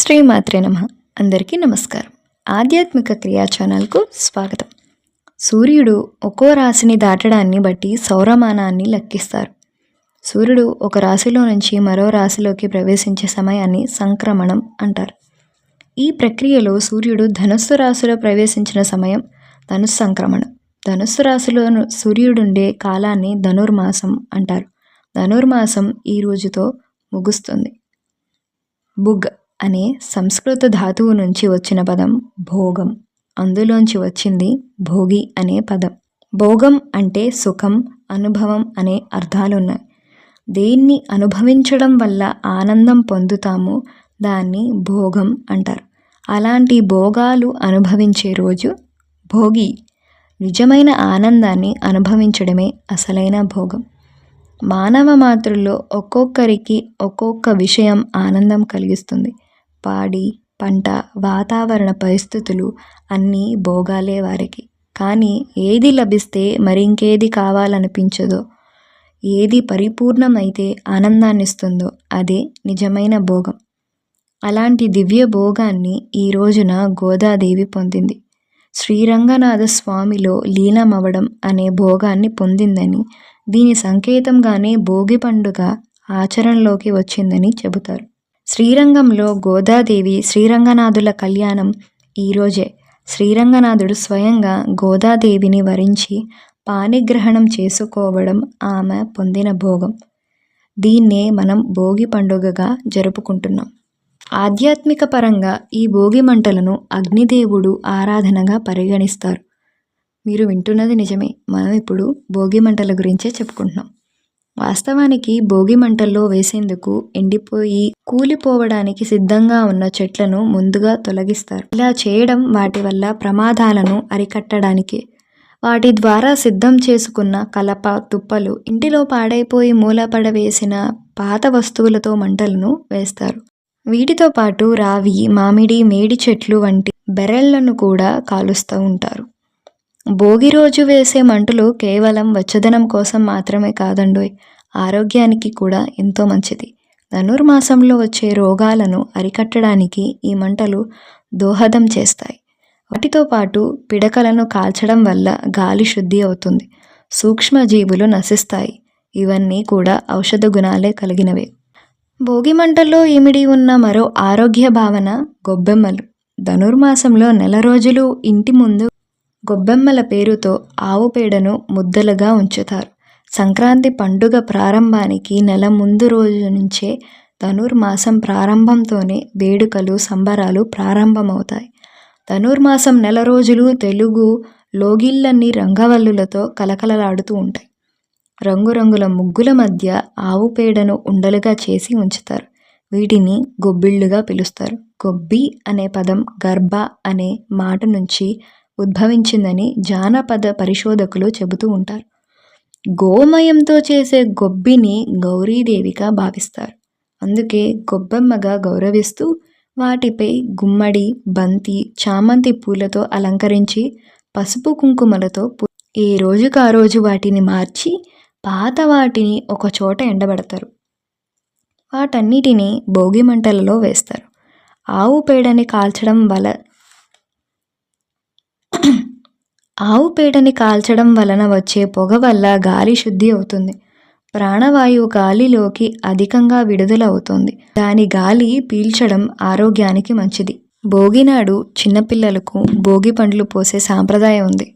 శ్రీమాత్రే నమ. అందరికీ నమస్కారం. ఆధ్యాత్మిక క్రియా ఛానల్కు స్వాగతం. సూర్యుడు ఒక్కో రాశిని దాటడాన్ని బట్టి సౌరమానాన్ని లెక్కిస్తారు. సూర్యుడు ఒక రాశిలో నుంచి మరో రాశిలోకి ప్రవేశించే సమయాన్ని సంక్రమణం అంటారు. ఈ ప్రక్రియలో సూర్యుడు ధనుస్సు రాశిలో ప్రవేశించిన సమయం ధనుస్సు సంక్రమణం. ధనుస్సు రాశిలో సూర్యుడుండే కాలాన్ని ధనుర్మాసం అంటారు. ధనుర్మాసం ఈ రోజుతో ముగుస్తుంది. బుగ్ అనే సంస్కృత ధాతువు నుంచి వచ్చిన పదం భోగం. అందులోంచి వచ్చింది భోగి అనే పదం. భోగం అంటే సుఖం అనుభవం అనే అర్థాలున్నాయి. దేన్ని అనుభవించడం వల్ల ఆనందం పొందుతామో దాన్ని భోగం అంటారు. అలాంటి భోగాలు అనుభవించే రోజు భోగి. నిజమైన ఆనందాన్ని అనుభవించడమే అసలైన భోగం. మానవ మాతృల్లో ఒక్కొక్కరికి ఒక్కొక్క విషయం ఆనందం కలిగిస్తుంది. పాడి పంట వాతావరణ పరిస్థితులు అన్నీ భోగాలే వారికి. కానీ ఏది లభిస్తే మరింకేది కావాలనిపించదో ఏది పరిపూర్ణమైతే ఆనందాన్నిస్తుందో అదే నిజమైన భోగం. అలాంటి దివ్య భోగాన్ని ఈ రోజున గోదాదేవి పొందింది. శ్రీరంగనాథ స్వామిలో లీనమవడం అనే భోగాన్ని పొందిందని దీని సంకేతంగానే భోగి పండుగ ఆచరణలోకి వచ్చిందని చెబుతారు. శ్రీరంగంలో గోదాదేవి శ్రీరంగనాథుల కళ్యాణం ఈరోజే శ్రీరంగనాథుడు స్వయంగా గోదాదేవిని వరించి పాణిగ్రహణం చేసుకోవడం ఆమె పొందిన భోగం. దీన్నే మనం భోగి పండుగగా జరుపుకుంటున్నాం. ఆధ్యాత్మిక పరంగా ఈ భోగి మంటలను అగ్నిదేవుడు ఆరాధనగా పరిగణిస్తారు. మీరు వింటున్నది నిజమే. మనం ఇప్పుడు భోగి మంటల గురించే చెప్పుకుంటున్నాం. వాస్తవానికి భోగి మంటల్లో వేసేందుకు ఎండిపోయి కూలిపోవడానికి సిద్ధంగా ఉన్న చెట్లను ముందుగా తొలగిస్తారు. ఇలా చేయడం వాటి వల్ల ప్రమాదాలను అరికట్టడానికి వాటి ద్వారా సిద్ధం చేసుకున్న కలప తుప్పలు ఇంటిలో పాడైపోయి మూలపడ వేసిన పాత వస్తువులతో మంటలను వేస్తారు. వీటితో పాటు రావి మామిడి మేడి చెట్లు వంటి బెరళ్ళను కూడా కాలుస్తూ ఉంటారు. భోగి రోజు వేసే మంటలు కేవలం వెచ్చదనం కోసం మాత్రమే కాదండోయ్. ఆరోగ్యానికి కూడా ఎంతో మంచిది. ధనుర్మాసంలో వచ్చే రోగాలను అరికట్టడానికి ఈ మంటలు దోహదం చేస్తాయి. వాటితో పాటు పిడకలను కాల్చడం వల్ల గాలి శుద్ధి అవుతుంది. సూక్ష్మజీవులు నశిస్తాయి. ఇవన్నీ కూడా ఔషధ గుణాలే కలిగినవే. భోగి మంటల్లో ఇమిడి ఉన్న మరో ఆరోగ్య భావన గొబ్బెమ్మలు. ధనుర్మాసంలో నెల రోజులు ఇంటి ముందు గొబ్బెమ్మల పేరుతో ఆవు పేడను ముద్దలుగా ఉంచుతారు. సంక్రాంతి పండుగ ప్రారంభానికి నెల ముందు రోజు నుంచే ధనుర్మాసం ప్రారంభంతోనే వేడుకలు సంబరాలు ప్రారంభమవుతాయి. ధనుర్మాసం నెల రోజులు తెలుగు లోగిళ్ళన్నీ రంగవల్లులతో కలకలలాడుతూ ఉంటాయి. రంగురంగుల ముగ్గుల మధ్య ఆవు పేడను ఉండలుగా చేసి ఉంచుతారు. వీటిని గొబ్బిళ్ళుగా పిలుస్తారు. గొబ్బి అనే పదం గర్భ అనే మాట నుంచి ఉద్భవించిందని జానపద పరిశోధకులు చెబుతూ ఉంటారు. గోమయంతో చేసే గొబ్బిని గౌరీదేవిగా భావిస్తారు. అందుకే గొబ్బెమ్మగా గౌరవిస్తూ వాటిపై గుమ్మడి బంతి చామంతి పూలతో అలంకరించి పసుపు కుంకుమలతో ఏ రోజుకు ఆ రోజు వాటిని మార్చి పాత వాటిని ఒక చోట ఎండబెడతారు. వాటన్నిటిని భోగి మంటలలో వేస్తారు. ఆవు పేడని కాల్చడం వల్ల ఆవు పేడని కాల్చడం వలన వచ్చే పొగ వల్ల గాలి శుద్ధి అవుతుంది. ప్రాణవాయువు గాలిలోకి అధికంగా విడుదల అవుతుంది దాని గాలి పీల్చడం ఆరోగ్యానికి మంచిది. భోగినాడు చిన్నపిల్లలకు భోగి పండ్లు పోసే సాంప్రదాయం ఉంది.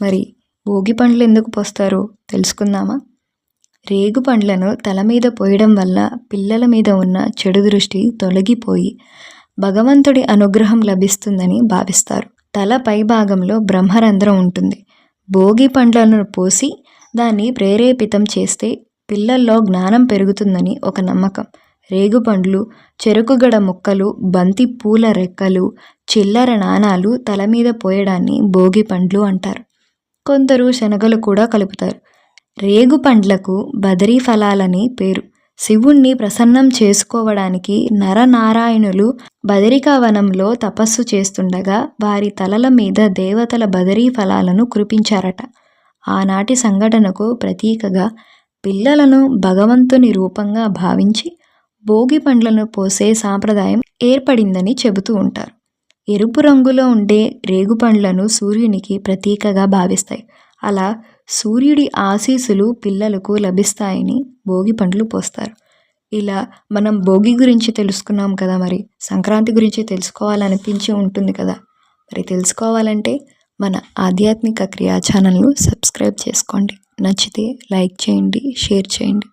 మరి భోగి పండ్లు ఎందుకు పోస్తారో? తెలుసుకుందామా? రేగు పండ్లను తల మీద పోయడం వల్ల పిల్లల మీద ఉన్న చెడు దృష్టి తొలగిపోయి భగవంతుడి అనుగ్రహం లభిస్తుందని భావిస్తారు. తల పై భాగంలో బ్రహ్మరంధ్రం ఉంటుంది. భోగి పండ్లను పోసి దాన్ని ప్రేరేపితం చేస్తే పిల్లల్లో జ్ఞానం పెరుగుతుందని ఒక నమ్మకం. రేగుపండ్లు చెరుకుగడ ముక్కలు బంతి పూల రెక్కలు చిల్లర నాణాలు తల మీద పోయడాన్ని భోగి పండ్లు అంటారు. కొందరు శనగలు కూడా కలుపుతారు. రేగు పండ్లకు బదరీ ఫలాలని పేరు. శివుణ్ణి ప్రసన్నం చేసుకోవడానికి నరనారాయణులు బదరికావనంలో తపస్సు చేస్తుండగా వారి తలల మీద దేవతల బదరీ ఫలాలను కురిపించారట. ఆనాటి సంఘటనకు ప్రతీకగా పిల్లలను భగవంతుని రూపంగా భావించి భోగి పండ్లను పోసే సాంప్రదాయం ఏర్పడిందని చెబుతూ ఉంటారు. ఎరుపు రంగులో ఉండే రేగుపండ్లను సూర్యునికి ప్రతీకగా భావిస్తాయి. అలా సూర్యుడి ఆశీస్సులు పిల్లలకు లభిస్తాయని భోగి పండ్లు పోస్తారు. ఇలా మనం భోగి గురించి తెలుసుకున్నాం కదా మరి. సంక్రాంతి గురించి తెలుసుకోవాలనిపించి ఉంటుంది కదా. మరి తెలుసుకోవాలంటే మన ఆధ్యాత్మిక క్రియా ఛానల్ను సబ్స్క్రైబ్ చేసుకోండి. నచ్చితే లైక్ చేయండి షేర్ చేయండి.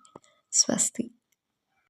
స్వస్తి.